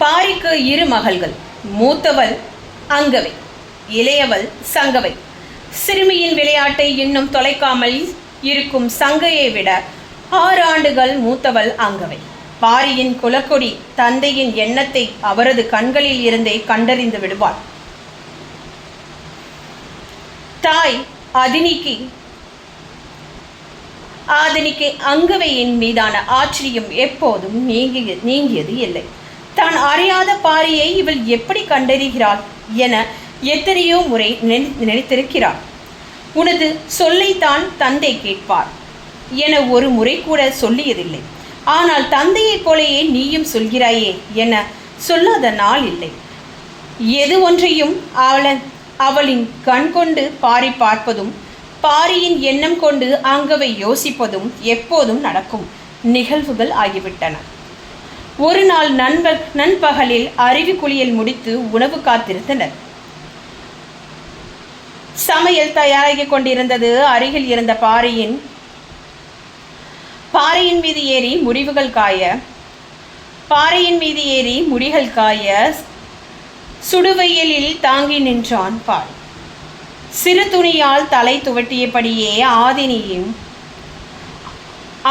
பாரிக்கு இரு மகள்கள். மூத்தவள் அங்கவை இளையவள் சங்கவை. சிறுமியின் விளையாட்டை இன்னும் தொலைக்காமல் இருக்கும் சங்கையை விட ஆறு ஆண்டுகள் மூத்தவள் அங்கவை. பாரியின் குலக்கொடி தந்தையின் எண்ணத்தை அவரது கண்களில் இருந்தே கண்டறிந்து விடுவாள். தாய் அதினிக்கு ஆதினிக்கு அங்கவையின் மீதான ஆச்சரியம் எப்போதும் நீங்கிய நீங்கியது இல்லை. தான் அறியாத பாரியை இவள் எப்படி கண்டறிகிறாள் என எத்தனையோ முறை நினை- நினைத்திருக்கிறாள். உனது சொல்லைத்தான் தந்தை கேட்பார் என ஒரு முறை கூட சொல்லியதில்லை. ஆனால் தந்தையைப் போலயே நீயும் சொல்கிறாயே என சொல்லாத நாள் இல்லை. எது ஒன்றையும் அவளன் அவளின் கண் கொண்டு பாரி பார்ப்பதும் பாரியின் எண்ணம் கொண்டு அங்கவை யோசிப்பதும் எப்போதும் நடக்கும் நிகழ்வுகள் ஆகிவிட்டன. ஒரு நாள் நண்ப நண்பகலில் அருவி குளியல் முடித்து உணவு காத்திருந்தனர். சமையல் தயாராகிக் கொண்டிருந்தது. அருகில் இருந்த பாறையின் பாறையின் மீது ஏறி முடிவுகள் காய பாறையின் மீது ஏறி முடிகள் காய சுடுவையலில் தாங்கி நின்றான் பால். சிறு துணியால் தலை துவட்டியபடியே ஆதினியும்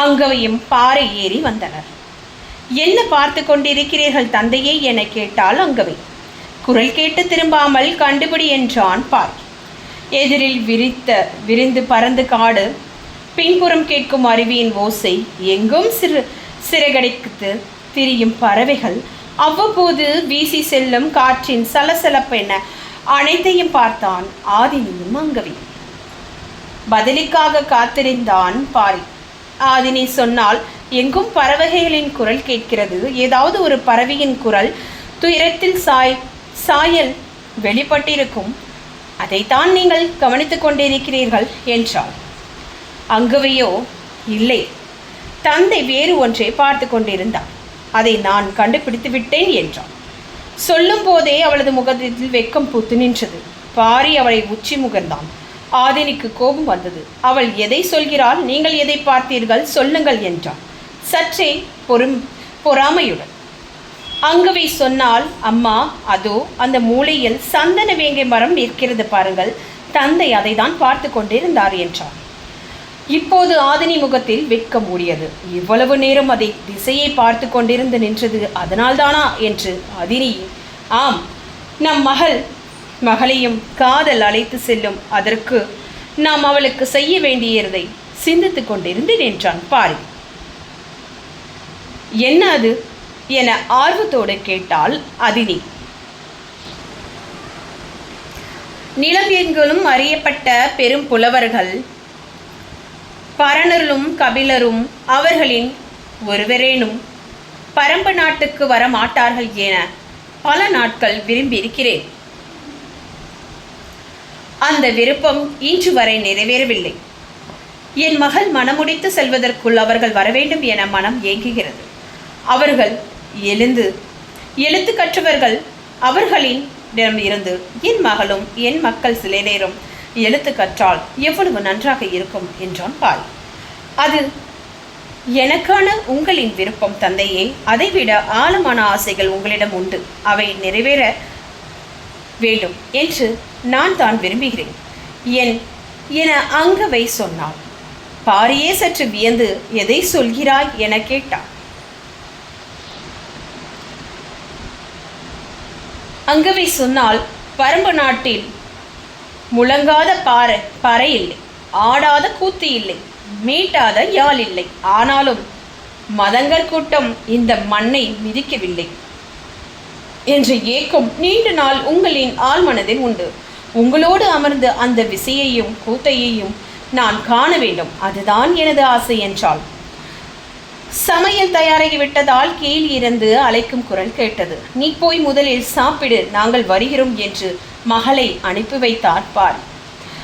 அங்கவையும் பாறை ஏறி வந்தனர். என்ன பார்த்து கொண்டிருக்கிறீர்கள் தந்தையே என கேட்டாள் அங்கவை. குரல் கேட்டு திரும்பாமல் கண்டுபிடி என்றான் பாய். எதிரில் விரித்த விரிந்து பறந்து காடு பின்புறம் கேட்கும் அருவியின் ஓசை எங்கும் சிறு சிறகடைக்கு திரியும் பறவைகள் அவ்வப்போது வீசி செல்லும் காற்றின் சலசலப்பென அனைத்தையும் பார்த்தான் ஆதினியும் அங்கவி. பதிலுக்காக காத்திருந்தான் பாரி ஆதினி சொன்னால் எங்கும் பறவைகளின் குரல் கேட்கிறது. ஏதாவது ஒரு பறவையின் குரல் துயரத்தில் சாய் சாயல் வெளிப்பட்டிருக்கும். அதைத்தான் நீங்கள் கவனித்துக் கொண்டிருக்கிறீர்கள் என்றாள். அங்கவையோ இல்லை. தந்தை வேறு ஒன்றை பார்த்து கொண்டிருந்தார் அதை நான் கண்டுபிடித்து விட்டேன் என்றான். சொல்லும் போதே அவளது முகத்தில் வெக்கம் பூத்து நின்றது. பாரி அவளை உச்சி முகர்ந்தான். ஆதினிக்கு கோபம் வந்தது. அவள் எதை சொல்கிறாள்? நீங்கள் எதை பார்த்தீர்கள்? சொல்லுங்கள் என்றான். சற்றே பொறும் பொறாமையுடன். அங்கவை சொன்னால் அம்மா அதோ அந்த மூலையில் சந்தன வேங்கை மரம் நிற்கிறது பாருங்கள். தந்தை அதை தான் பார்த்து கொண்டிருந்தார் என்றார் இப்போது ஆதினி முகத்தில் வெட்கம் மூடியது. இவ்வளவு நேரம் அதை திசையை பார்த்து கொண்டிருந்து நின்றது அதனால்தானா? என்று அதினி ஆம் நம் மகள் மகளையும் காதல் அழைத்து செல்லும் அதற்கு நாம் அவளுக்கு செய்ய வேண்டியதை சிந்தித்துக் கொண்டிருந்தேன் என்றான் பாரி. என்ன அது என ஆர்வத்தோடு கேட்டால் அதினி நிலம் அறியப்பட்ட பெரும் புலவர்கள். பரணரும் கபிலரும் அவர்களின் ஒருவரேனும் பரம்பு நாட்டுக்கு வர மாட்டார்கள் என பல நாட்கள் விரும்பியிருக்கிறேன். அந்த விருப்பம் இன்று வரை நிறைவேறவில்லை. என் மகள் மனமுடித்து செல்வதற்குள் அவர்கள் வரவேண்டும் என மனம் ஏங்குகிறது. அவர்கள் எழுந்து எழுத்து கற்றவர்கள் அவர்களின் இருந்து என் மகளும் என் மக்கள் சில நேரம் எழுத்து கற்றால் எவ்வளவு நன்றாக இருக்கும் என்றான் பால். அது எனக்கான உங்களின் விருப்பம் தந்தையே அதைவிட ஆழமான ஆசைகள் உங்களிடம் உண்டு. அவை நிறைவேற வேண்டும் என்று நான் தான் விரும்புகிறேன். என் என அங்கவை சொன்னாள். பாரியே சற்று வியந்து எதை சொல்கிறாய்? என கேட்டாள். அங்கவை சொன்னால் பரம்பு நாட்டில் முழங்காத பாறை பறை இல்லை ஆடாத கூத்து இல்லை மீட்டாத யாழ் இல்லை. ஆனாலும் மதங்கர் கூட்டம் இந்த மண்ணை மிதிக்கவில்லை என்ற ஏக்கம் நீண்ட நாள் உங்களின் ஆழ்மனதில் உண்டு. உங்களோடு அமர்ந்து அந்த விசையையும் கூத்தையையும் நான் காண வேண்டும். அதுதான் எனது ஆசை என்றாள். சமையல் தயாராகிவிட்டதால் கீழ் இருந்து அழைக்கும் குரல் கேட்டது. நீ போய் முதலில் சாப்பிடு நாங்கள் வருகிறோம் என்று மகளை அனுப்பி வைத்தார் பார்.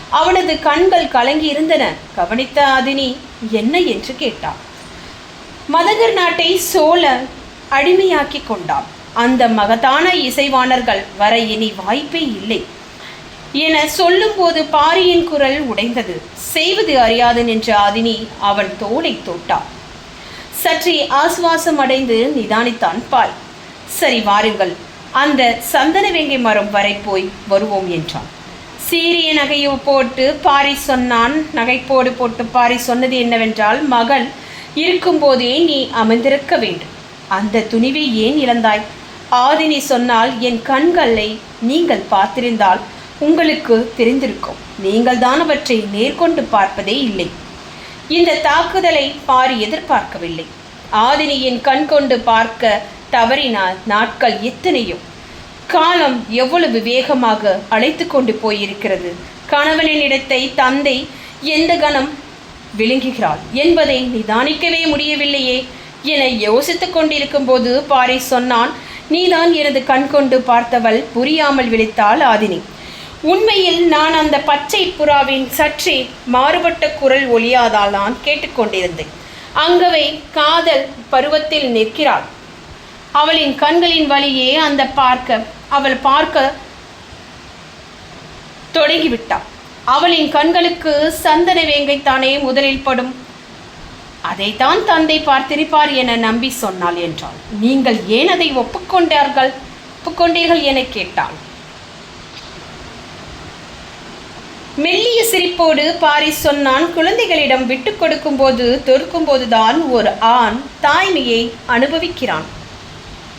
அவனது கண்கள் கலங்கி இருந்தன கவனித்த அதினி என்ன என்று கேட்டான். மதகர் நாட்டை சோழ அடிமையாக்கி கொண்டான். அந்த மகத்தான இசைவாணர்கள் வர இனி வாய்ப்பே இல்லை. என சொல்லும்போது பாரியின் குரல் உடைந்தது. செய்வது அறியாது நின்ற ஆதினி அவன் தோளை தொட்டாள். சற்றே ஆசுவாசம் அடைந்து நிதானித்தான் பால் சரி வாருங்கள் அந்த சந்தனவேங்கை மரம் வரை போய் வருவோம் என்றான். சீரிய நகையை போட்டு பாரி சொன்னான். நகைப்போடு போட்டு பாரி சொன்னது என்னவென்றால் மகள் இருக்கும்போதே நீ அமர்ந்திருக்க வேண்டும். அந்த துணிவை ஏன் இழந்தாய்? ஆதினி சொன்னால் என் கண்களை நீங்கள் பார்த்திருந்தால் உங்களுக்கு தெரிந்திருக்கும். நீங்கள் தான் அவற்றை நேர்கொண்டு பார்ப்பதே இல்லை. இந்த தாக்குதலை பாரி எதிர்பார்க்கவில்லை. ஆதினியின் கண் கொண்டு பார்க்க தவறினால் நாட்கள் எத்தனையோ. காலம் எவ்வளவு வேகமாக அழைத்து கொண்டு போயிருக்கிறது. கணவனின் இடத்தை தந்தை எந்த கணம் விழுங்குகிறாள் என்பதை நிதானிக்கவே முடியவில்லையே என யோசித்துக் கொண்டிருக்கும் போது பாரி சொன்னான் நீதான் எனது கண் கொண்டு பார்த்தவள் புரியாமல் விழித்தாள் ஆதினி. உண்மையில் நான் அந்த பச்சை புறாவின் சற்றே மாறுபட்ட குரல் ஒலியாதால் நான் கேட்டுக்கொண்டிருந்தேன். அங்கவை காதல் பருவத்தில் நிற்கிறாள். அவளின் கண்களின் வழியே அந்த பார்க்க அவள் பார்க்க தொடங்கிவிட்டாள். அவளின் கண்களுக்கு சந்தன வேங்கைத்தானே முதலில் படும். அதைத்தான் தந்தை பார்த்திருப்பார் என நம்பி சொன்னாள் என்றாள். நீங்கள் ஏன் அதை ஒப்புக்கொண்டார்கள்? ஒப்புக்கொண்டீர்கள் என கேட்டாள். மெல்லிய சிரிப்போடு பாரி சொன்னான் குழந்தைகளிடம் விட்டு கொடுக்கும்போது தொடுக்கும்போதுதான் ஒரு ஆண் தாய்மையை அனுபவிக்கிறான்.